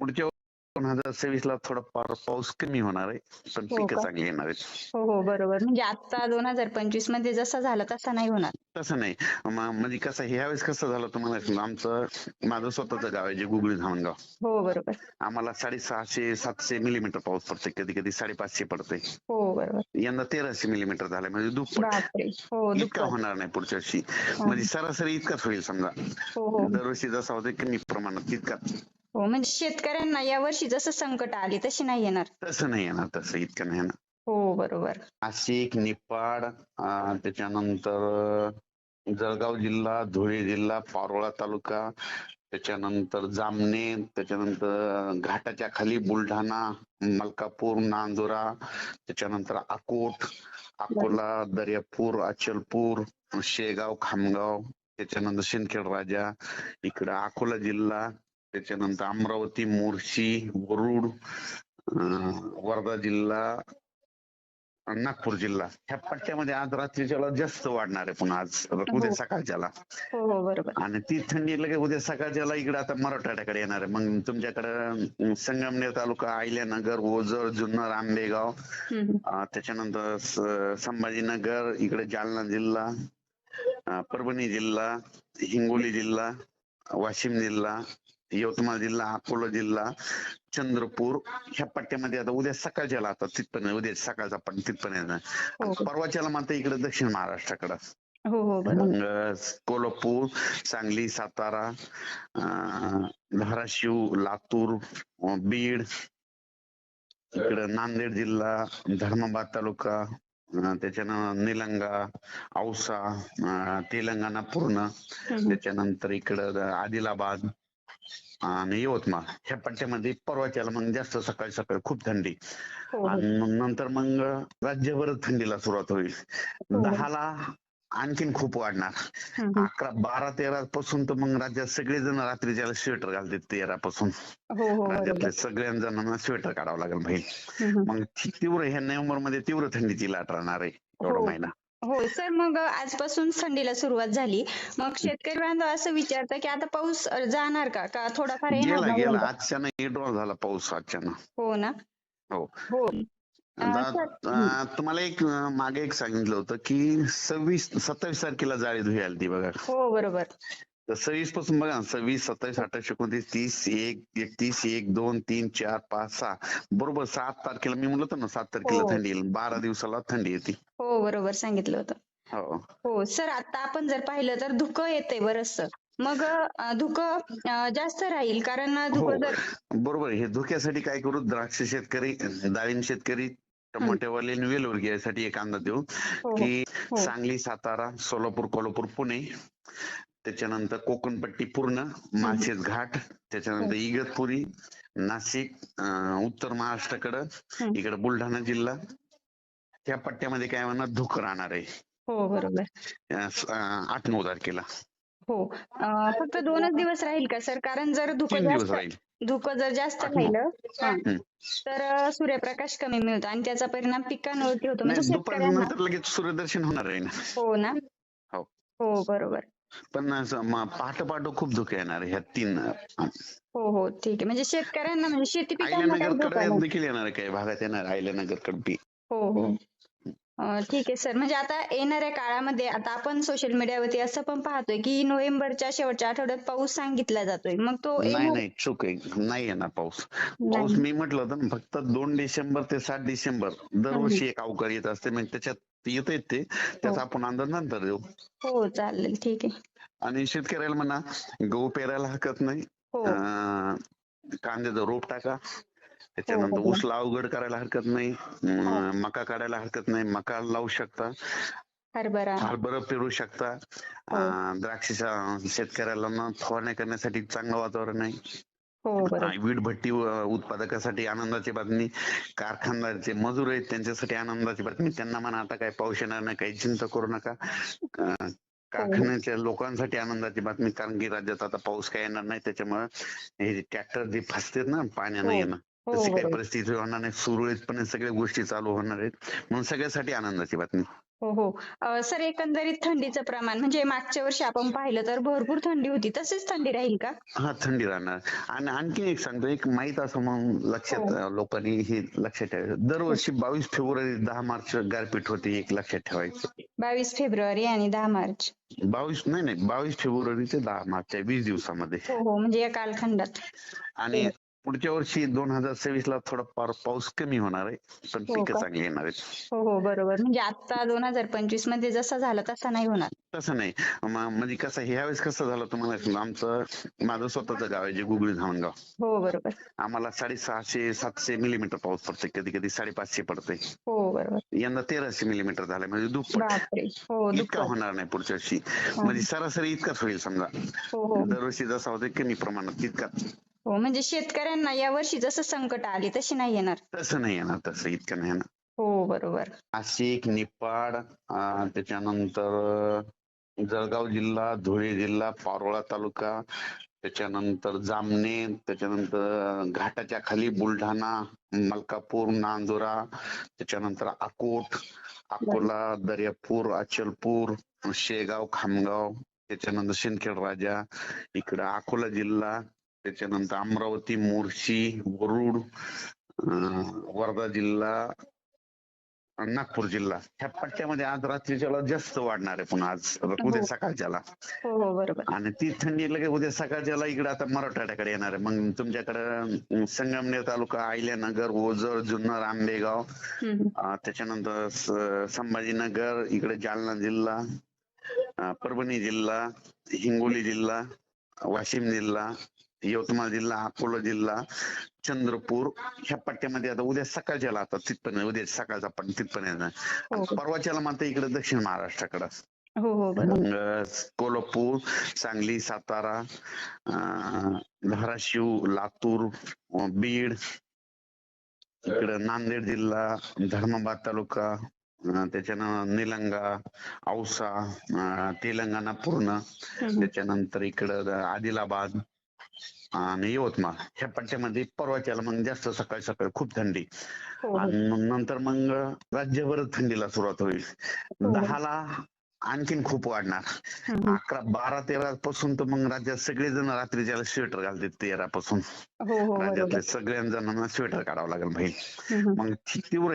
पुढच्या दोन हजार सव्वीस ला थोडा फार पाऊस कमी होणार आहे पण हो पिकं का? चांगली येणार आहेत. हो हो बरोबर. म्हणजे आता दोन हजार पंचवीसमध्ये जसा झाला तसा नाही होणार. तसं नाही. म- म्हणजे कसं आहे, ह्यावेळेस कसं झालं तुम्हाला सांगतो, आमचं माझं स्वतःचं गाव आहे जे गुगळी धामणगाव हो बरोबर. आम्हाला साडेसहाशे सातशे मिलीमीटर पाऊस पडते कधी कधी साडेपाचशे पडते हो बरोबर. यंदा तेराशे मिलीमीटर झालाय म्हणजे दुप्पट. बापरे. हो इतका दुप्पट होणार नाही पुढच्या वर्षी. म्हणजे सरासरी इतकाच होईल समजा. हो हो. दरवर्षी जसा होते कमी प्रमाणात तितकाच हो म्हणजे शेतकऱ्यांना या वर्षी जसं संकट आली तशी नाही येणार. तसं नाही येणार तसं इतकं नाही येणार. हो बरोबर. नाशिक निपाड अं, त्याच्यानंतर जळगाव जिल्हा धुळे जिल्हा पारोळा तालुका त्याच्यानंतर जामनेर त्याच्यानंतर घाटाच्या खाली बुलढाणा मलकापूर नांदुरा त्याच्यानंतर अकोट अकोला दर्यापूर अचलपूर शेगाव खामगाव त्याच्यानंतर शिंदखेड राजा इकडं अकोला जिल्हा त्याच्यानंतर अमरावती मोर्शी वरुड वर्धा जिल्हा नागपूर जिल्हा. ह्या पट्ट्यामध्ये आज रात्रीच्या जास्त वाढणार आहे पुन्हा आज उद्या हो. सकाळच्याला. हो हो आणि ती थंडी लगेच उद्या सकाळच्याला इकडे आता मराठवाड्याकडे येणार आहे. मग तुमच्याकडे संगमनेर तालुका अहिल्यानगर ओझर जुन्नर आंबेगाव त्याच्यानंतर संभाजीनगर इकडे जालना जिल्हा परभणी जिल्हा हिंगोली जिल्हा वाशिम जिल्हा यवतमाळ जिल्हा अकोला जिल्हा चंद्रपूर ह्या पट्ट्यामध्ये आता उद्या सकाळच्याला आता तिथपर्यंत उद्या सकाळचा पण तिथपर्यंत हो. परवाच्याला मात्र इकडे दक्षिण महाराष्ट्राकडे. हो हो मग कोल्हापूर सांगली सातारा धाराशिव लातूर बीड इकडे नांदेड जिल्हा धर्माबाद तालुका त्याच्यानं निलंगा औसा तेलंगणा पूर्ण. त्याच्यानंतर इकडं आदिलाबाद आणि यवतमाळ. ह्या पट्ट्यामध्ये परवाच्याला मग जास्त सकाळी सकाळी खूप थंडी. हो. आणि मग नंतर मग राज्यभर थंडीला सुरुवात होईल. हो. दहाला आणखीन खूप वाढणार. अकरा बारा तेरा पासून तर मग राज्यात सगळेजण रात्रीच्या स्वेटर घालतात तेरा पासून हो राज्यातल्या सगळ्या जणांना स्वेटर काढावं लागेल हम्म. मग तीव्र ह्या नोव्हेंबरमध्ये तीव्र थंडीची लाट राहणार आहे एवढा. महिना. हो सर मग आजपासून थंडीला सुरुवात झाली. मग शेतकरी बांधव असं विचारतात की आता पाऊस जाणार का? का थोडाफार येणार गेला गेला? आजच्यानं विड्रॉ झाला पाऊस आजच्यानं. हो ना? हो. हो. तुम्हाला एक मागे एक सांगितलं होतं की सव्वीस सत्तावीस तारखेला जाळी धुई आली ती बघा. हो बरोबर. तर सव्वीसपासून बघा सव्वीस सत्तावीस अठ्ठावीस एकोणतीस तीस एक एकतीस एक दोन तीन चार पाच सहा. बरोबर सात तारखेला मी म्हणलं होतं ना सात तारखेला हो. थंडी येईल. बारा दिवसाला थंडी येते. हो बरोबर सांगितलं होतं हो हो सर आता आपण जर पाहिलं तर धुकं येतंय बरचस मग धुकं जास्त राहील कारण हो धुकं जर बरोबर आहे. हे धोक्यासाठी काय करू द्राक्ष शेतकरी डाळिंब शेतकरी टमाटेवाले आणि वेलवर्गीय यासाठी एक अंदाज देऊ हो की हो. सांगली सातारा सोलापूर कोल्हापूर पुणे त्याच्यानंतर कोकणपट्टी पूर्ण माळशेज घाट त्याच्यानंतर इगतपुरी नाशिक उत्तर महाराष्ट्राकडं. इकडे बुलढाणा जिल्हा त्या पट्ट्यामध्ये काय म्हणणार धुकं राहणार आहे. हो बरोबर. आठ नऊ तारखेला. हो. अ, फक्त दोनच दिवस राहील का सर? कारण जर धुकं तीन दिवस जास्त राहील. धुकं जर जास्त आठ नऊ. राहिलं हा, हम्म. तर अ, सूर्यप्रकाश कमी मिळतो आणि त्याचा परिणाम पिकांवरती होतो. म्हणजे नाही शेतकऱ्यांना लगेच सूर्यदर्शन होणार आहे ना. हो ना? हो. हो बरोबर. पण असं म- पहाटे पहाटे खूप धुके येणार आहे ह्या तीन हो हो ठीक आहे. म्हणजे शेतकऱ्यांना म्हणजे शेती पिकांना काही आयल्यानगर धोका कडे नाही. देखील येणार आहे काही भागात येणार आयल्यानगर कडबी हो हो. ठीक आहे सर. म्हणजे आता येणाऱ्या काळामध्ये आता आपण सोशल मीडियावरती असं पण पाहतोय की नोव्हेंबरच्या शेवटच्या आठवड्यात पाऊस सांगितला जातोय. मग तो नाही नाही चूक आहे. नाही येणार पाऊस. पाऊस मी म्हटलं होतं ना फक्त दोन डिसेंबर ते सात डिसेंबर दरवर्षी एक अवकाळ येत असते. म्हणजे त्याच्यात येत ते. त्याचा आपण अंदाज नंतर देऊ. हो चालेल. ठीक आहे. आणि शेतकऱ्याला म्हणा गहू पेरायला हरकत नाही. हो. कांद्याचं रोप टाका. त्याच्यानंतर हो. ऊस लावगड करायला हरकत नाही. अं, मका काढायला हरकत नाही. मका लावू शकता. हरभरा. हरभरा पेरू शकता. हो. द्राक्षीच्या शेतकऱ्याला ना फवारणी करण्यासाठी चांगलं वातावरण आहे. हो वीट भट्टी उत्पादकासाठी आनंदाची बातमी. कारखानदारचे मजूर आहेत त्यांच्यासाठी आनंदाची बातमी. त्यांना म्हणा आता काय पाऊस येणार नाही काही चिंता करू नका. कारखान्याच्या लोकांसाठी आनंदाची बातमी. कारण की राज्यात आता पाऊस काय येणार नाही. त्याच्यामुळे हे ट्रॅक्टर जे फसतात ना पाण्यानं हो. येणं. हो तशी काही बरोबर. परिस्थिती होणार नाही. सुरळीतपणे सगळ्या गोष्टी चालू होणार आहेत. म्हणून सगळ्यासाठी आनंदाची बातमी. हो हो. सर एकंदरीत थंडीचं प्रमाण म्हणजे मागच्या वर्षी आपण पाहिलं तर भरपूर थंडी होती. तशीच थंडी राहील का? हा थंडी राहणार. आणि आणखी एक सांगतो एक माहीत असं म्हणून लक्षात हो. लोकांनी हे लक्षात ठेवायचं. दरवर्षी बावीस फेब्रुवारी दहा मार्च गारपीट होते एक लक्षात ठेवायचं. बावीस फेब्रुवारी आणि दहा मार्च. बावीस नाही नाही. बावीस फेब्रुवारी ते दहा मार्च या वीस दिवसामध्ये. हो हो. म्हणजे या कालखंडात. आणि पुढच्या वर्षी दोन हजार सव्वीस ला थोडा फार पाऊस कमी होणार आहे पण हो पिकं का? चांगली येणार आहेत. हो हो बरोबर. म्हणजे आता दोन हजार पंचवीसमध्ये जसा झाला तसा नाही होणार. तसं नाही. म- म्हणजे कसं आहे, ह्यावेळेस कसं झालं तुम्हाला सांगतो, आमचं माझं स्वतःचं गाव आहे जे गुगळी धामणगाव हो बरोबर. आम्हाला साडेसहाशे सातशे मिलीमीटर पाऊस पडते कधी कधी साडेपाचशे पडते हो बरोबर. यंदा तेराशे मिलीमीटर झालं म्हणजे दुप्पट बापरे. हो इतका दुप्पट होणार नाही पुढच्या वर्षी. म्हणजे सरासरी इतकाच होईल समजा. हो हो. दरवर्षी जसा होता कमी प्रमाणात तितकाच. हो म्हणजे शेतकऱ्यांना या वर्षी जसं संकट आली तशी नाही येणार. तसं नाही येणार तसं इतकं नाही येणार. हो बरोबर. नाशिक निपाड त्याच्यानंतर जळगाव जिल्हा धुळे जिल्हा पारोळा तालुका त्याच्यानंतर जामने त्याच्यानंतर घाटाच्या खाली बुलढाणा मलकापूर नांदुरा त्याच्यानंतर अकोट अकोला दर्यापूर अचलपूर शेगाव खामगाव त्याच्यानंतर सिंदखेड राजा इकडं अकोला जिल्हा त्याच्यानंतर अमरावती मोर्शी वरुड वर्धा जिल्हा नागपूर जिल्हा. ह्या पट्ट्यामध्ये आज रात्रीच्या जास्त वाढणार आहे पुन्हा आज उद्या हो. सकाळच्याला. हो हो आणि ती थंडी लगेच उद्या सकाळच्याला इकडे आता मराठवाड्याकडे येणार आहे. मग तुमच्याकडे संगमनेर तालुका अहिल्यानगर ओझर जुन्नर आंबेगाव त्याच्यानंतर संभाजीनगर इकडे जालना जिल्हा परभणी जिल्हा हिंगोली जिल्हा वाशिम जिल्हा यवतमाळ जिल्हा अकोला जिल्हा चंद्रपूर ह्या पट्ट्यामध्ये आता उद्या सकाळच्याला आता तिथपर्यंत उद्या सकाळचा पण तिथपर्यंत हो. परवाच्याला मात्र इकडे दक्षिण महाराष्ट्राकडे हो हो कोल्हापूर सांगली सातारा धाराशिव लातूर बीड इकडं नांदेड जिल्हा धर्माबाद तालुका त्याच्यानं निलंगा औसा तेलंगणा पूर्ण. त्याच्यानंतर इकडं आदिलाबाद आणि यवतमाळ ह्या पट्ट्यामध्ये परवाच्याला मग जास्त सकाळी सकाळी खूप थंडी. हो हो. आणि मग नंतर मग राज्यभर थंडीला सुरुवात होईल. हो. दहाला आणखीन खूप वाढणार. अकरा बारा तेरा पासून तर मग राज्यात सगळेजण रात्रीच्या स्वेटर घालतात तेरा पासून हो हो राज्यातल्या सगळ्या जणांना स्वेटर काढावं लागेल भाई. मग तीव्र